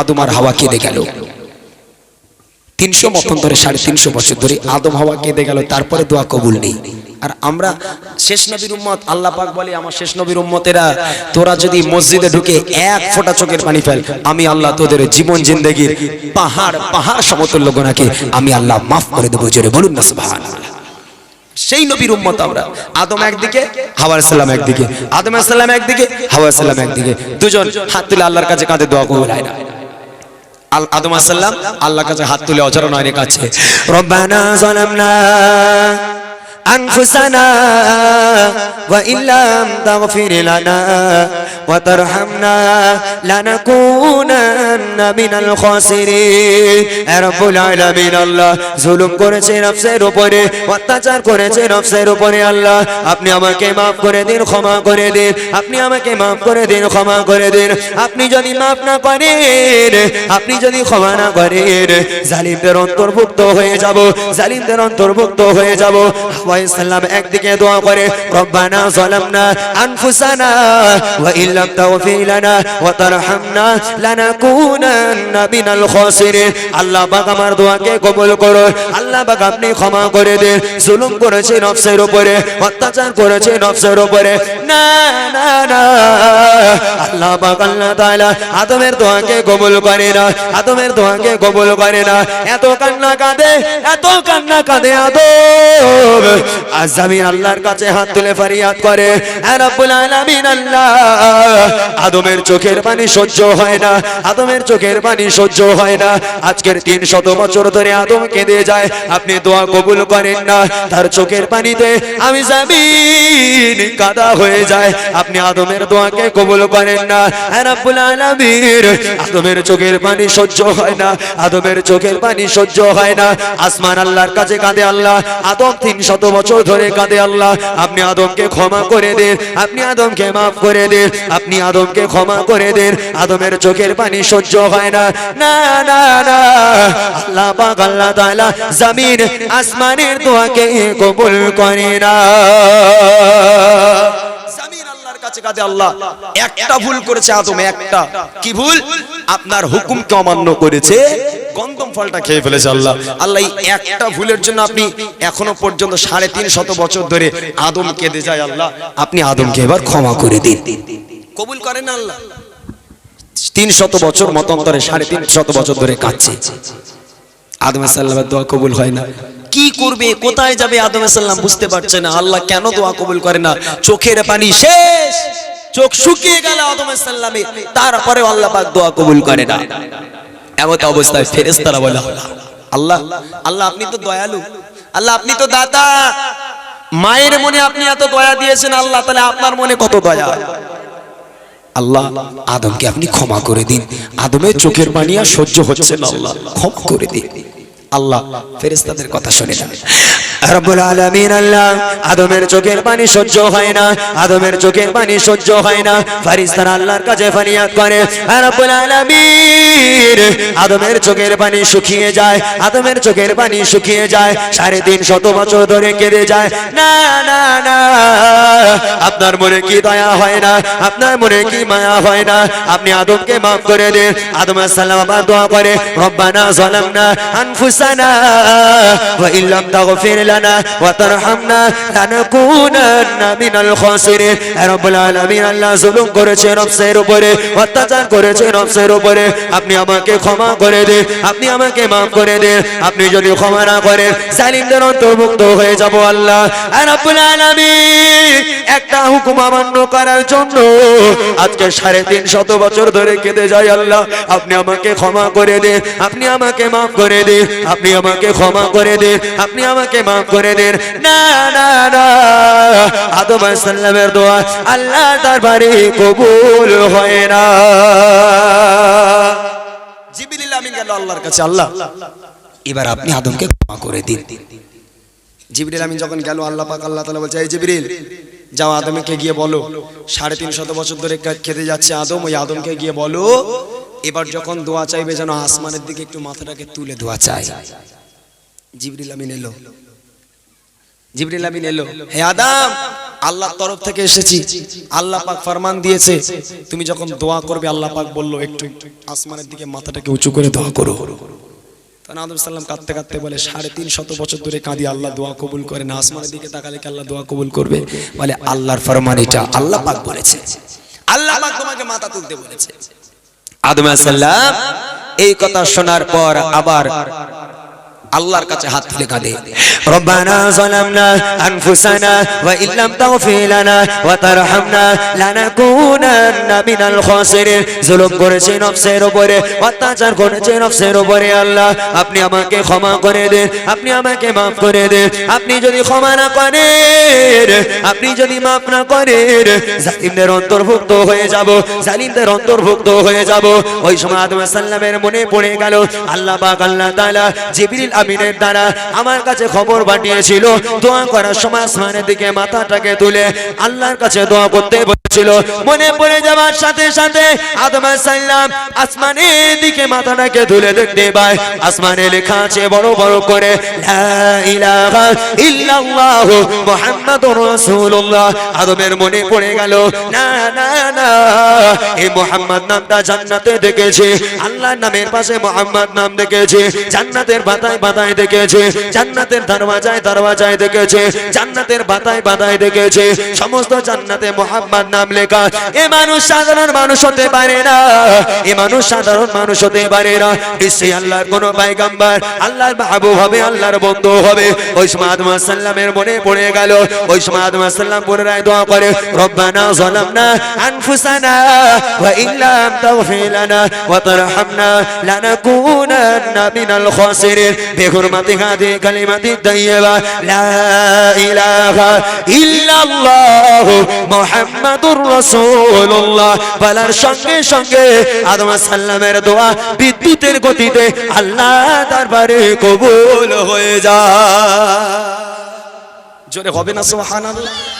আদম আর হাওয়া কেঁদে গেল। তিনশো মতন্তরে সাড়ে তিনশো বছর ধরে আদম হাওয়া কেঁদে গেল, তারপরে দোয়া কবুল নেই। আর আমরা শেষ নবীর উম্মত, আল্লাহ পাক বলে আমার শেষ নবীর উম্মতেরা, তোরা যদি মসজিদে ঢুকে এক ফোঁটা চোখের পানি ফেল, আমি আল্লাহ তোদের জীবন, জিন্দেগির পাহাড় পাহাড় সমতুল্য গোনাকে আমি আল্লাহ মাফ করে দেবো, জোরে বলুন না, সুবহানাল্লাহ। সেই নবীর উম্মত আমরা। আদম একদিকে, হাওয়া সাল্লাম একদিকে। আদম সাল্লাম একদিকে, হাওয়া সাল্লাম একদিকে। দুজন হাত তুলে আল্লাহর কাছে কাঁধে দোয়া কবুল হয় না। আদম আসাল্লাম আল্লাহর কাছে হাত তুলে অচরণ হয় কাছে রব্বানা জালামনা أنفسنا وإن لم تغفر لنا وترحمنا لنكونن من الخاسرين এ রব্বুল আলামিন আল্লাহ জুলুম করেছে নফসের উপরে অত্যাচার করেছে নফসের উপরে আল্লাহ আপনি আমাকে মাফ করে দিন ক্ষমা করে দিন আপনি আমাকে মাফ করে দিন ক্ষমা করে দিন আপনি যদি মাফ না করেন আপনি যদি ক্ষমা না করেন জালিমদের অন্তর্ভুক্ত হয়ে যাব জালিমদের অন্তর্ভুক্ত হয়ে যাব হাওয়া সাল্লাম একদিকে দোয়া করে, রব্বানা আনফুসানা ওয়া ইল্লাম লানা ওয়া তারহামনা লানাকুনান্না মিনাল খাসিরিন। আল্লাহ পাক আমার দোয়াকে কবুল করো আল্লাহ পাক আপনি ক্ষমা করে দিন। জুলুম করেছে নফসের উপরে, অত্যাচার করেছে নফসের উপরে। না না না। আল্লাহ পাক, আল্লাহ তাআলা আদমের দোয়াকে কবুল করে না, আদমের দোয়াকে কবুল করে না। এত কান্না কাঁদে, এত কান্না কাঁদে আদম। আজ আমি আল্লাহর কাছে হাত তুলে ফারিয়াদ করে আল্লাহ, আদমের চোখের পানি সহ্য হয় না, আদমের চোখের পানি সহ্য হয় না। আজকের তিন শত বছর ধরে আদম কেঁদে যায়, আপনি দোয়া কবুল করেন না, তার চোখের পানিতে আমি জামিন কাদা হয়ে যায়, আপনি আদমের দোয়াকে কবুল করেন না। হে রব্বুল আলামিন, আদমের চোখের পানি সহ্য হয় না, আদমের চোখের পানি সহ্য হয় না। আসমান আল্লাহর কাছে কাঁদে আল্লাহ, আদম তিন শত বছর ধরে কাঁদে আল্লাহ। আপনি আদমকে ক্ষমা করে দিন। আপনি আদমকে মাফ করে দিন। আপনি আদমকে ক্ষমা করে দিন। আদমের চোখের পানি সহ্য হয় না। আল্লাহ পাক, আল্লাহ আসমানের দোয়াকে কবুল করে না। একটা ভুল করেছে আদম, একটা। কি ভুল? আপনার হুকুমকে অমান্য করেছে। গন্ধম ফলটা খেয়ে ফেলেছে আল্লাহ। আল্লাহ একটা ভুলের জন্য আপনি এখনও পর্যন্ত সাড়ে তিন শত বছর ধরে আদম কেঁদে যায় আল্লাহ। আপনি আদমকে এবার ক্ষমা করে দিন। কবুল করেন আল্লাহ। তিন শত বছর মতান্তরে সাড়ে তিন শত বছর ধরে কাঁদছে। আদম সাল্লামের দোয়া কবুল হয় না। কি করবে? কোথায় যাবে আদম সাল্লাম বুঝতে পারছে না। আল্লাহ কেন দোয়া কবুল করে না? চোখের পানি শেষ। চোখ শুকিয়ে গেল আদম সাল্লামে তারপরে আল্লাহ পাক দোয়া কবুল করে না। এমন অবস্থায় ফেরেশতারা বলে আল্লাহ আল্লাহ আপনি তো দয়ালু। আল্লাহ আপনি তো দাতা মায়ের মনে আপনি এত দয়া দিয়েছেন আল্লাহ তাহলে আপনার মনে কত দয়া? আল্লাহ আদমকে আপনি ক্ষমা করে দিন। আদমের চোখের পানি আর সহ্য হচ্ছে না আল্লাহ ক্ষমা করে দিন। আল্লাহ ফেরেস্তাদের কথা শুনে না রব্বুল আলামিন আল্লাহ, আদমের চোখের পানি সহ্য হয় না, আদমের চোখের পানি সহ্য হয় না। আল্লাহর কাছে ফরিয়াদ করে রব্বুল আলামিন, আদমের চোখের পানি শুকিয়ে যায়, আদমের চোখের পানি শুকিয়ে যায়, সাড়ে তিন শত বছর ধরে কেঁদে যায়। না না না, আপনার মনে কি দয়া হয় না? আপনার মনে কি মায়া হয় না? আপনি আদমকে মাফ করে দিন। আদম সাল্লাম আবার দোয়া করে, রব্বানা আনফুসানা ইল্লাম তারহামনা লানাকুনান্না মিনাল খাসিরিন হে রব্বুল আলামিন আল্লাহ জুলুম করেছে নফসের উপরে, অত্যাচার করেছে নফসের উপরে। আপনি আমাকে ক্ষমা করে দিন আপনি আমাকে মাফ করে দিন আপনি যদি ক্ষমা না করেন, জালিমদের অন্তর্ভুক্ত হয়ে যাব আল্লাহ। রব্বুল আলামিন, একটা হুকুম অমান্য করার জন্য আজকে সাড়ে তিন শত বছর ধরে কেঁদে যায় আল্লাহ। আপনি আমাকে ক্ষমা করে দিন আপনি আমাকে মাফ করে দিন আপনি আমাকে ক্ষমা করে দিন আপনি আমাকে মাফ করে দিন। না না না। আদম সাল্লামের দোয়া আল্লাহ দরবারে কবুল হয় না। আমিন গেল আল্লাহর কাছে, আল্লাহ, এবার আপনি আদমকে ক্ষমা করে দিন। জিবরিল আমিন যখন গেল, আল্লাহ পাক আল্লাহ তাআলা বলছে, এই জিবরিল, যাও আদমকে গিয়ে বলো। সাড়ে তিন শত বছর ধরে খেতে যাচ্ছে আদম, ওই আদমকে গিয়ে বলো। এবার যখন দোয়া চাইবে যেন আসমানের দিকে একটু মাথাটাকে তুলে দোয়া চাই। জিবরিল আমিন এলো। জিবরিল আমিন এলো, হে আল্লাহর তরফ থেকে এসেছি। আল্লাহ পাক ফরমান দিয়েছে, তুমি যখন দোয়া করবে, আল্লাহ পাক বলল, একটু আসমানের দিকে মাথাটাকে উঁচু করে দোয়া করো। বলে আল্লাহর ফরমান এটা, আল্লাহ বলেছে। আল্লাহ তোমাকে মাথা তুলতে বলেছে। আদম এই কথা শোনার পর আবার আল্লাহর কাছে হাত তুলে কাঁদে। ربنا ظلمنا أنفسنا وإن لم تغفر لنا وترحمنا لنكونن من الخاسرين জুলুম করেছে নফসের উপরে অত্যাচার করেছে নফসের উপরে আল্লাহ আপনি আমাকে ক্ষমা করে দেন আপনি আমাকে মাফ করে দেন আপনি যদি ক্ষমা না করেন আপনি যদি মাফ না করেন জালিমদের অন্তর্ভুক্ত হয়ে যাব জালিমদের অন্তর্ভুক্ত হয়ে যাব ওই সময় আদম সাল্লামের মনে পড়ে গেল আল্লাহ পাক আল্লাহ তাআলা জিবরিল আমিনের দ্বারা আমার কাছে খবর পাঠিয়েছিল দোয়া করার সময় আসমানের দিকে মাথাটাকে তুলে আল্লাহর কাছে দোয়া করতে বলেছিল। মনে পড়ে যাওয়ার সাথে সাথে আদম সাল্লাম আসমানের দিকে মাথাটাকে তুলে দেখতে পায়। আসমানে লেখা আছে বড় বড় করে আদমের মনে পড়ে গেল, না না না, এই মোহাম্মদ নামটা জান্নাতে দেখেছে। আল্লাহর নামের পাশে মোহাম্মদ নাম দেখেছে। জান্নাতের বাতায় বাতায় দেখেছে। জান্নাতের দরওয়াজায় দরওয়াজায় দেখেছে, জান্নাতের বাতায় বাতায় দেখেছে, সমস্ত জান্নাতে মোহাম্মদ নাম লেখা। এ মানুষ সাধারণ মানুষ হতে পারে না, এ মানুষ সাধারণ মানুষ হতে পারে না। নিশ্চয়ই আল্লাহর কোন পায়গাম্বার, আল্লাহর মাহবুব হবে, আল্লাহর বন্ধু হবে। ওই সময় আদম সাল্লামের মনে পড়ে গেল ওই সময় আদম সাল্লাম পুনরায় দোয়া করে, রব্বানা যালামনা আনফুসানা ওয়া ইল্লাম তাগফির লানা ওয়া তারহামনা লানাকুনান্না মিনাল খাসিরিন। বিহুরমাতি হাদি কালিমাতি সাল্লামের দোয়া বিদ্যুতের গতিতে আল্লাহ দরবারে কবুল হয়ে যায়। জোরে হবে না সুবহানাল্লাহ।